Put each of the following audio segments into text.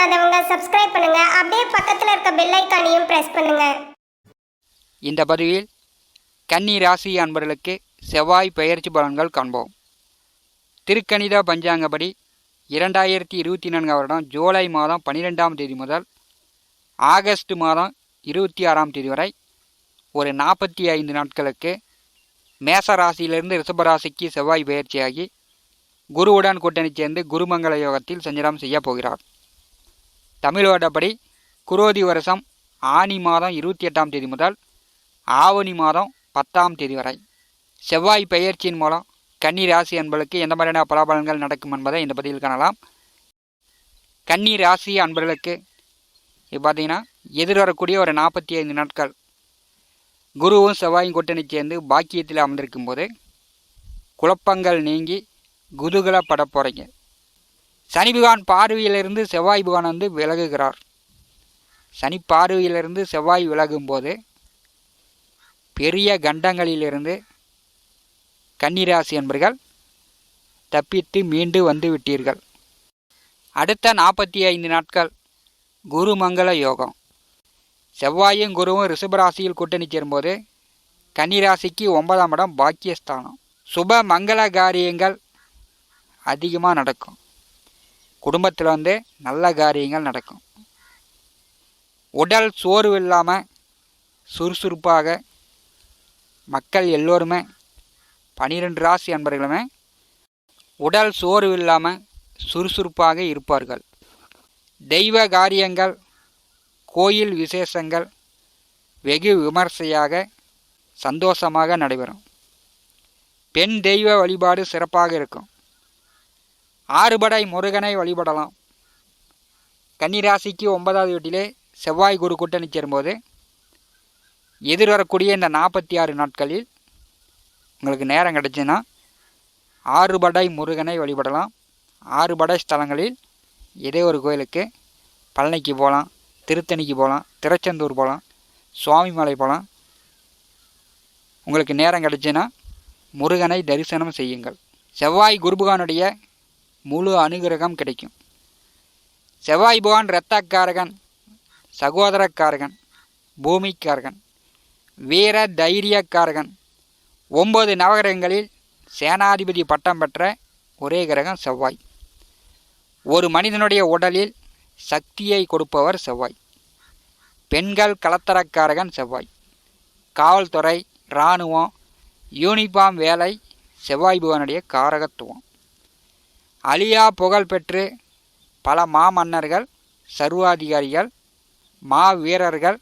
பண்ணாதவங்க சப்ஸ்கிரைப் பண்ணுங்க. அப்படியே பக்கத்தில் இருக்க பெல் ஐக்கானையும் பிரஸ் பண்ணுங்க. இந்த பதிவில் கன்னி ராசி அன்பர்களுக்கு செவ்வாய் பெயர்ச்சி பலன்கள் காண்போம். திருக்கணித பஞ்சாங்கப்படி இரண்டாயிரத்தி இருபத்தி நான்காம் வருடம் ஜூலை மாதம் பன்னிரெண்டாம் தேதி முதல் ஆகஸ்ட் மாதம் இருபத்தி ஆறாம் தேதி வரை ஒரு நாற்பத்தி ஐந்து நாட்களுக்கு மேச ராசியிலிருந்து ரிஷபராசிக்கு செவ்வாய் பயிற்சியாகி குருவுடன் கூட்டணி சேர்ந்து குருமங்கள யோகத்தில் சஞ்சலம் செய்ய போகிறார். தமிழ் குரோதி வருஷம் ஆனி மாதம் இருபத்தி எட்டாம் தேதி முதல் ஆவணி மாதம் பத்தாம் தேதி வரை. செவ்வாய் பெயர்ச்சியின் மூலம் கன்னி ராசி அன்பர்களுக்கு எந்த மாதிரியான பலாபலன்கள் நடக்கும் என்பதை இந்த பதிவில் காணலாம். கன்னி ராசி அன்பர்களுக்கு இப்போ பார்த்தீங்கன்னா எதிர்வரக்கூடிய ஒரு நாற்பத்தி ஐந்து நாட்கள் குருவும் செவ்வாயும் கூட்டணி சேர்ந்து பாக்கியத்தில் அமர்ந்திருக்கும் போது குழப்பங்கள் நீங்கி குதூகலப்பட போகிறீங்க சனிபகவான் பார்வையிலிருந்து செவ்வாய் பகவான் வந்து விலகுகிறார். சனி பார்வையிலிருந்து செவ்வாய் விலகும்போது பெரிய கண்டங்களிலிருந்து கன்னிராசி என்பர்கள் தப்பித்து மீண்டு வந்து விட்டீர்கள். அடுத்த நாற்பத்தி ஐந்து நாட்கள் குருமங்கள யோகம். செவ்வாயும் குருவும் ரிஷபராசியில் கூட்டணி சேரும்போது கன்னிராசிக்கு ஒன்பதாம் இடம் பாக்கியஸ்தானம். சுப மங்கள காரியங்கள் அதிகமாக நடக்கும். குடும்பத்தில் வந்து நல்ல காரியங்கள் நடக்கும். உடல் சோர்வு இல்லாமல் சுறுசுறுப்பாக மக்கள் எல்லோருமே பனிரெண்டு ராசி அன்பர்களுமே உடல் சோர்வு இல்லாமல் சுறுசுறுப்பாக இருப்பார்கள். தெய்வ காரியங்கள் கோயில் விசேஷங்கள் வெகு விமர்சையாக சந்தோஷமாக நடைபெறும். பெண் தெய்வ வழிபாடு சிறப்பாக இருக்கும். ஆறுபடை முருகனை வழிபடலாம். கன்னிராசிக்கு ஒன்பதாவது வீட்டிலே செவ்வாய் குரு கூட்டணி சேரும்போது எதிர்வரக்கூடிய இந்த நாற்பத்தி ஆறு நாட்களில் உங்களுக்கு நேரம் கிடச்சுன்னா ஆறுபடை முருகனை வழிபடலாம். ஆறுபடை ஸ்தலங்களில் ஏதோ ஒரு கோயிலுக்கு பழனிக்கு போகலாம் திருத்தணிக்கு போகலாம் திருச்செந்தூர் போகலாம் சுவாமிமலை போகலாம். உங்களுக்கு நேரம் கிடச்சுன்னா முருகனை தரிசனம் செய்யுங்கள். செவ்வாய் குருபகானுடைய முழு அனுகிரகம் கிடைக்கும். செவ்வாய் பகவான் இரத்தக்காரகன் சகோதரக்காரகன் பூமிக்காரகன் வீர தைரியக்காரகன். ஒன்பது நவகிரகங்களில் சேனாதிபதி பட்டம் பெற்ற ஒரே கிரகம் செவ்வாய். ஒரு மனிதனுடைய உடலில் சக்தியை கொடுப்பவர் செவ்வாய். பெண்கள் கலத்தரக்காரகன் செவ்வாய். காவல்துறை இராணுவம் யூனிஃபார்ம் வேலை செவ்வாய் பகவானுடைய காரகத்துவம். அழியா புகழ் பெற்று பல மாமன்னர்கள் சர்வாதிகாரிகள் மா வீரர்கள்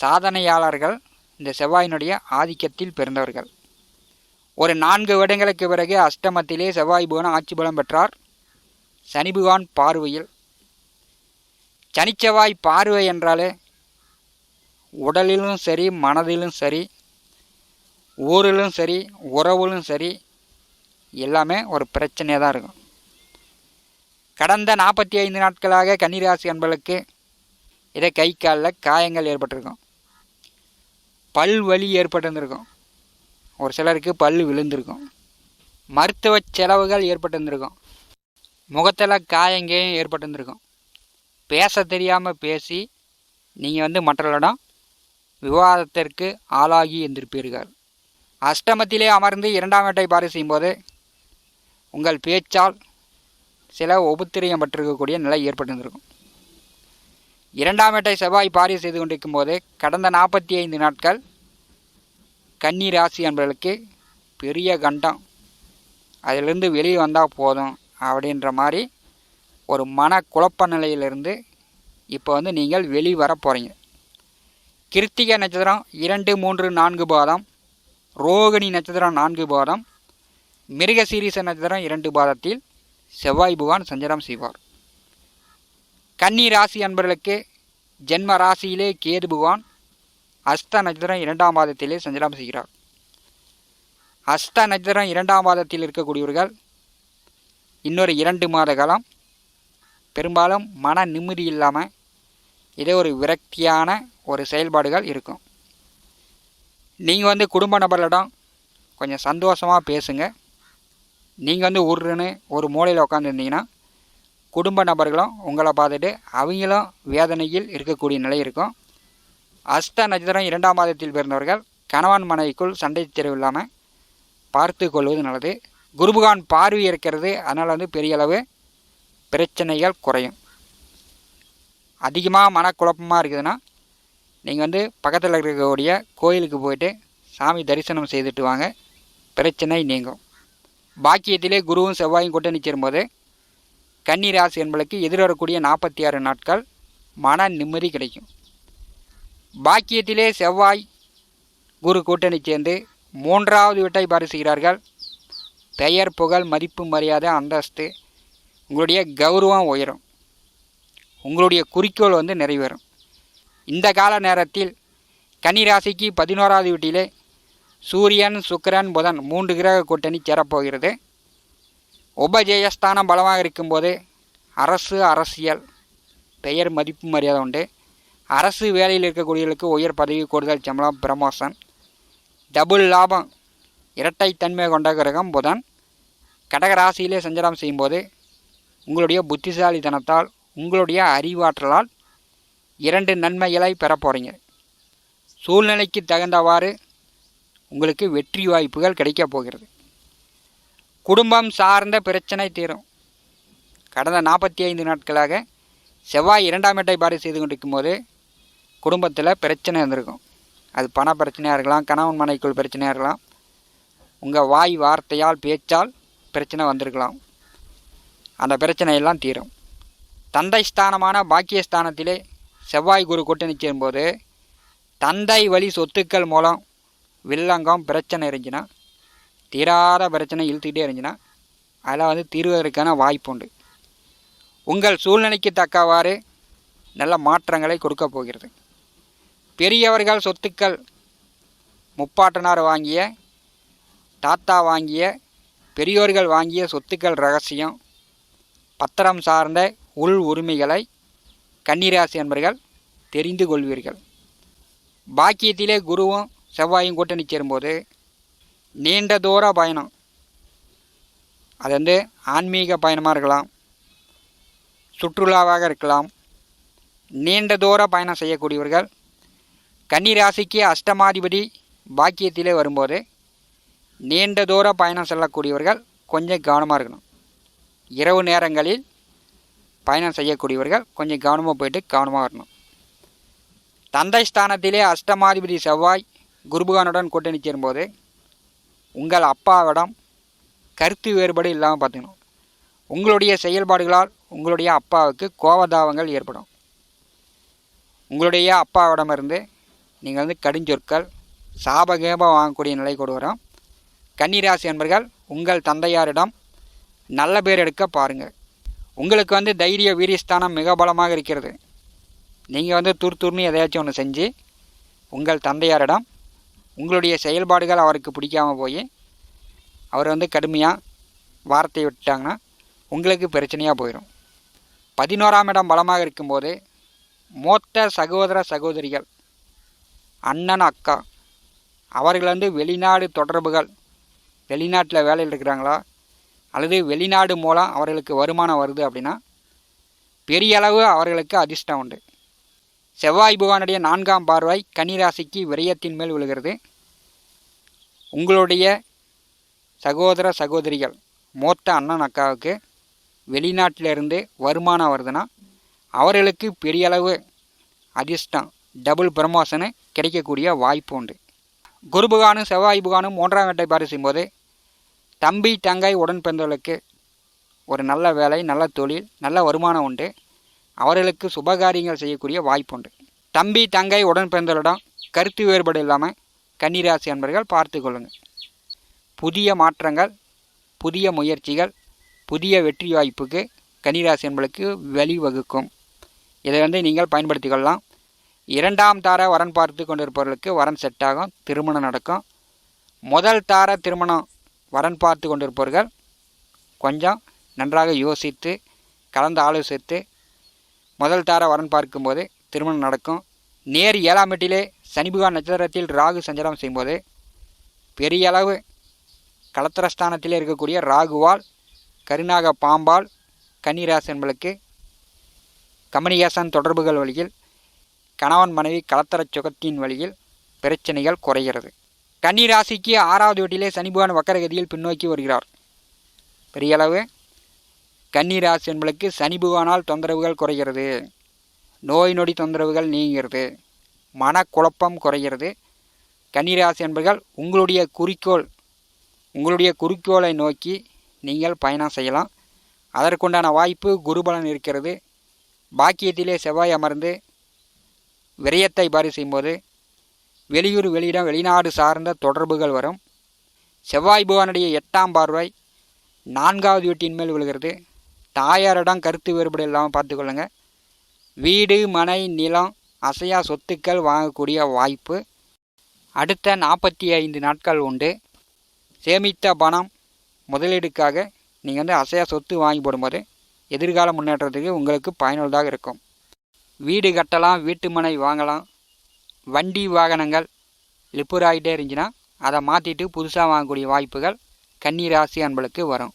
சாதனையாளர்கள் இந்த செவ்வாயினுடைய ஆதிக்கத்தில் பிறந்தவர்கள். ஒரு நான்கு வருடங்களுக்கு பிறகு அஷ்டமத்திலே செவ்வாய் புவன் ஆட்சி பலம் பெற்றார். சனி பகவான் பார்வையில். சனிச்செவ்வாய் பார்வை என்றாலே உடலிலும் சரி மனதிலும் சரி ஊரிலும் சரி உறவிலும் சரி எல்லாமே ஒரு பிரச்சனையாக தான் இருக்கும். கடந்த நாற்பத்தி ஐந்து நாட்களாக கன்னிராசி அன்பர்களுக்கு இதை கை காலில் காயங்கள் ஏற்பட்டிருக்கும். பல் வலி ஏற்பட்டிருந்திருக்கும். ஒரு சிலருக்கு பல் விழுந்திருக்கும். மருத்துவ செலவுகள் ஏற்பட்டிருந்திருக்கும். முகத்தில் காயங்கையும் ஏற்பட்டிருந்திருக்கும். பேச தெரியாமல் பேசி நீங்கள் வந்து மற்றவர்களிடம் விவாதத்திற்கு ஆளாகி எந்திருப்பீர்கள். அஷ்டமத்திலே அமர்ந்து இரண்டாம் வேட்டை பாரி செய்யும்போது உங்கள் பேச்சால் சில உபத்திரியம் பட்டிருக்கக்கூடிய நிலை ஏற்பட்டிருந்திருக்கும். இரண்டாம் வேட்டை செவ்வாய் பாரி செய்து கொண்டிருக்கும் போது கடந்த நாற்பத்தி ஐந்து நாட்கள் கன்னி ராசி என்பவர்களுக்கு பெரிய கண்டம். அதிலிருந்து வெளியே வந்தால் போதும் அப்படின்ற மாதிரி ஒரு மன குழப்ப நிலையிலிருந்து இப்போ வந்து நீங்கள் வெளி வர போகிறீங்க கிருத்திகை நட்சத்திரம் இரண்டு மூன்று நான்கு பாதம் ரோகிணி நட்சத்திரம் நான்கு பாதம் மிருக சீரிச நட்சத்திரம் இரண்டு பாதத்தில் செவ்வாய் புவான் சஞ்சரம் செய்வார். கன்னி ராசி அன்பர்களுக்கு ஜென்ம ராசியிலே கேது பகவான் அஸ்த நட்சத்திரம் இரண்டாம் பாதத்திலே சஞ்சாரம் செய்கிறார். அஸ்த நட்சத்திரம் இரண்டாம் பாதத்தில் இருக்கக்கூடியவர்கள் இன்னொரு இரண்டு மாத காலம் பெரும்பாலும் மன நிம்மதி இல்லாமல் இதே ஒரு விரக்தியான ஒரு செயல்பாடுகள் இருக்கும். நீங்கள் வந்து குடும்ப நபர்களிடம் கொஞ்சம் சந்தோஷமாக பேசுங்கள் நீங்கள் வந்து உருன்னு ஒரு மூலையில் உட்காந்துருந்தீங்கன்னா குடும்ப நபர்களும் உங்களை பார்த்துட்டு அவங்களும் வேதனையில் இருக்கக்கூடிய நிலை இருக்கும். அஷ்ட நட்சத்திரம் இரண்டாம் மாதத்தில் பிறந்தவர்கள் கணவன் மனைவிக்குள் சண்டை தெருவு இல்லாமல் பார்த்து கொள்வது நல்லது. குருபகான் பார்வை இருக்கிறது அதனால் வந்து பெரிய அளவு பிரச்சனைகள் குறையும். அதிகமாக மனக்குழப்பமாக இருக்குதுன்னா நீங்கள் வந்து பக்கத்தில் இருக்கக்கூடிய கோயிலுக்கு போயிட்டு சாமி தரிசனம் செய்துட்டு வாங்க. பிரச்சனை நீங்கும். பாக்கியத்திலே குருவும் செவ்வாயும் கூட்டணி சேரும்போது கன்னிராசி என்பளுக்கு எதிர்வரக்கூடிய நாற்பத்தி ஆறு நாட்கள் மன நிம்மதி கிடைக்கும். பாக்கியத்திலே செவ்வாய் குரு கூட்டணி சேர்ந்து மூன்றாவது வீட்டை பரிசுகிறார்கள் பெயர் புகழ் மதிப்பு மரியாதை அந்தஸ்து உங்களுடைய கௌரவம் உயரும். உங்களுடைய குறிக்கோள் வந்து நிறைவேறும். இந்த கால நேரத்தில் கன்னிராசிக்கு பதினோராவது வீட்டிலே சூரியன் சுக்கிரன் புதன் மூன்று கிரக கூட்டணி சேரப்போகிறது. உபஜெயஸ்தானம் பலமாக இருக்கும்போது அரசு அரசியல் பெயர் மதிப்பு மரியாதை உண்டு. அரசு வேலையில் இருக்கக்கூடியவர்களுக்கு உயர் பதவி கூடுதல் சம்பளம் ப்ரமோஷன் டபுள் லாபம் இரட்டைத்தன்மை கொண்ட கிரகம் புதன். கடகராசியிலே சஞ்சாரம் செய்யும்போது உங்களுடைய புத்திசாலித்தனத்தால் உங்களுடைய அறிவாற்றலால் இரண்டு நன்மைகளை பெற போகிறீங்க சூழ்நிலைக்கு தகுந்தவாறு உங்களுக்கு வெற்றி வாய்ப்புகள் கிடைக்கப் போகிறது. குடும்பம் சார்ந்த பிரச்சனை தீரும். கடந்த நாற்பத்தி ஐந்து நாட்களாக செவ்வாய் இரண்டாம் இடை பாரி செய்து கொண்டிருக்கும் போது குடும்பத்தில் பிரச்சனை இருந்திருக்கும் அது பண பிரச்சனையாக இருக்கலாம் கணவன் மனைக்குள் பிரச்சனையாக இருக்கலாம். உங்கள் வாய் வார்த்தையால் பேச்சால் பிரச்சனை வந்திருக்கலாம். அந்த பிரச்சனையெல்லாம் தீரும். தந்தை ஸ்தானமான பாக்கியஸ்தானத்திலே செவ்வாய் குரு கூட்டணி சேரும்போது தந்தை வழி சொத்துக்கள் மூலம் வில்லங்கம் பிரச்சனை இருந்துச்சுன்னா தீராத பிரச்சனை இழுத்துக்கிட்டே இருந்துச்சுன்னா அதில் வந்து தீர்வதற்கான வாய்ப்பு உண்டு. உங்கள் சூழ்நிலைக்கு தக்கவாறு நல்ல மாற்றங்களை கொடுக்க போகிறது. பெரியவர்கள் சொத்துக்கள் முப்பாட்டனார் வாங்கிய தாத்தா வாங்கிய பெரியோர்கள் வாங்கிய சொத்துக்கள் ரகசியம் பத்திரம் சார்ந்த உள் உரிமைகளை கன்னிராசி என்பர்கள் தெரிந்து கொள்வீர்கள். பாக்கியத்திலே குருவும் செவ்வாயும் கூட்டணி சேரும்போது நீண்ட தூர பயணம். அது வந்து ஆன்மீக பயணமாக இருக்கலாம். சுற்றுலாவாக இருக்கலாம். நீண்ட தூர பயணம் செய்யக்கூடியவர்கள் கன்னிராசிக்கு அஷ்டமாதிபதி பாக்கியத்திலே வரும்போது நீண்ட தூர பயணம் செல்லக்கூடியவர்கள் கொஞ்சம் கவனமாக இருக்கணும். இரவு நேரங்களில் பயணம் செய்யக்கூடியவர்கள் கொஞ்சம் கவனமாக போயிட்டு கவனமாக வரணும். தந்தை ஸ்தானத்திலே அஷ்டமாதிபதி செவ்வாய் குருபகானுடன் கூட்டணி சேரும்போது உங்கள் அப்பாவிடம் கருத்து வேறுபாடு இல்லாமல் பார்த்துக்கணும். உங்களுடைய செயல்பாடுகளால் உங்களுடைய அப்பாவுக்கு கோபதாபங்கள் ஏற்படும். உங்களுடைய அப்பாவிடமிருந்து நீங்கள் வந்து கடுஞ்சொற்கள் சாபகேபம் வாங்கக்கூடிய நிலை கொண்டு வரும். கன்னிராசி என்பர்கள் உங்கள் தந்தையாரிடம் நல்ல பேர் எடுக்க பாருங்கள். உங்களுக்கு வந்து தைரிய வீரியஸ்தானம் மிக பலமாக இருக்கிறது. நீங்கள் வந்து துர் துர்னு எதையாச்சும் ஒன்று செஞ்சு உங்கள் தந்தையாரிடம் உங்களுடைய செயல்பாடுகள் அவருக்கு பிடிக்காமல் போய் அவர் வந்து கடுமையாக வார்த்தை விட்டாங்கன்னா உங்களுக்கு பிரச்சனையாக போயிடும் பதினோராம் இடம் பலமாக இருக்கும்போது மூத்த சகோதர சகோதரிகள் அண்ணன் அக்கா அவர்கள் வந்து வெளிநாடு தொடர்புகள் வெளிநாட்டில் வேலையில் இருக்கிறாங்களா? அல்லது வெளிநாடு மூலம் அவர்களுக்கு வருமானம் வருது அப்படின்னா பெரிய அளவு அவர்களுக்கு அதிர்ஷ்டம் உண்டு. செவ்வாய் புகானுடைய நான்காம் பார்வை கன்னிராசிக்கு விரயத்தின் மேல் விழுகிறது. உங்களுடைய சகோதர சகோதரிகள் மூத்த அண்ணன் அக்காவுக்கு வெளிநாட்டிலிருந்து வருமானம் வருதுன்னா அவர்களுக்கு பெரிய அளவு அதிர்ஷ்டம் டபுள் ப்ரமோஷனு கிடைக்கக்கூடிய வாய்ப்பு உண்டு. குரு புகானும் செவ்வாய் புகானும் மூன்றாம் கட்டை பாரிசும் போது தம்பி தங்கை உடன் பிறந்தவர்களுக்கு ஒரு நல்ல வேலை நல்ல தொழில் நல்ல வருமானம் உண்டு. அவர்களுக்கு சுபகாரியங்கள் செய்யக்கூடிய வாய்ப்பு உண்டு தம்பி தங்கை உடன் பிறந்தவரிடம் கருத்து வேறுபாடு இல்லாமல் கன்னிராசி அன்பர்கள் பார்த்து கொள்ளுங்கள். புதிய மாற்றங்கள் புதிய முயற்சிகள் புதிய வெற்றி வாய்ப்புக்கு கன்னிராசி அன்பர்களுக்கு வழிவகுக்கும். இதை வந்து நீங்கள் பயன்படுத்தி கொள்ளலாம். இரண்டாம் தார வரன் பார்த்து கொண்டிருப்பவர்களுக்கு வரன் செட் ஆகும். திருமணம் நடக்கும். முதல் தார திருமணம் வரன் பார்த்து கொண்டிருப்பவர்கள் கொஞ்சம் நன்றாக யோசித்து கலந்து ஆலோசித்து முதல் தார வரன் பார்க்கும்போது திருமணம் நடக்கும். நேர் ஏழாம் எட்டிலே சனிபுகான் நட்சத்திரத்தில் ராகு சஞ்சாரம் செய்யும்போது பெரிய அளவு கலத்திரஸ்தானத்திலே இருக்கக்கூடிய ராகுவால் கருநாக பாம்பால் கன்னிராசி என்பளுக்கு கம்யூனிகேஷன் தொடர்புகள் வழியில் கணவன் மனைவி கலத்தர சுகத்தின் வழியில் பிரச்சனைகள் குறைகிறது. கன்னிராசிக்கு ஆறாவது வீட்டிலே சனி வக்கரகதியில் பின்னோக்கி வருகிறார். பெரிய அளவு கன்னிராசி என்பளுக்கு சனி புகானால் தொந்தரவுகள் குறைகிறது. நோய் நொடி தொந்தரவுகள் நீங்கிறது மனக்குழப்பம் குறைகிறது. கன்னிராசி என்பர்கள் உங்களுடைய குறிக்கோள் உங்களுடைய குறிக்கோளை நோக்கி நீங்கள் பயணம் செய்யலாம். அதற்குண்டான வாய்ப்பு குருபலன் இருக்கிறது. பாக்கியத்திலே செவ்வாய் அமர்ந்து விரயத்தை பாரி செய்யும்போது வெளியூர் வெளியிடம் வெளிநாடு சார்ந்த தொடர்புகள் வரும். செவ்வாய் பகவானுடைய எட்டாம் பார்வை நான்காவது வீட்டின் மேல் விழுகிறது. தாயாரிடம் கருத்து வேறுபாடு இல்லாமல் பார்த்துக்கொள்ளுங்க வீடு மனை நிலம் அசையா சொத்துக்கள் வாங்கக்கூடிய வாய்ப்பு. அடுத்த நாற்பத்தி ஐந்து நாட்கள் உண்டு. சேமித்த பணம் முதலீடுக்காக நீங்கள் வந்து அசையா சொத்து வாங்கி போடும்போது எதிர்கால முன்னேற்றத்துக்கு உங்களுக்கு பயனுள்ளதாக இருக்கும். வீடு கட்டலாம் வீட்டு மனை வாங்கலாம். வண்டி வாகனங்கள் லிப்பூர் ஆகிட்டே இருந்துச்சுன்னா அதை மாற்றிட்டு புதுசாக வாங்கக்கூடிய வாய்ப்புகள் கன்னிராசி அன்பளுக்கு வரும்.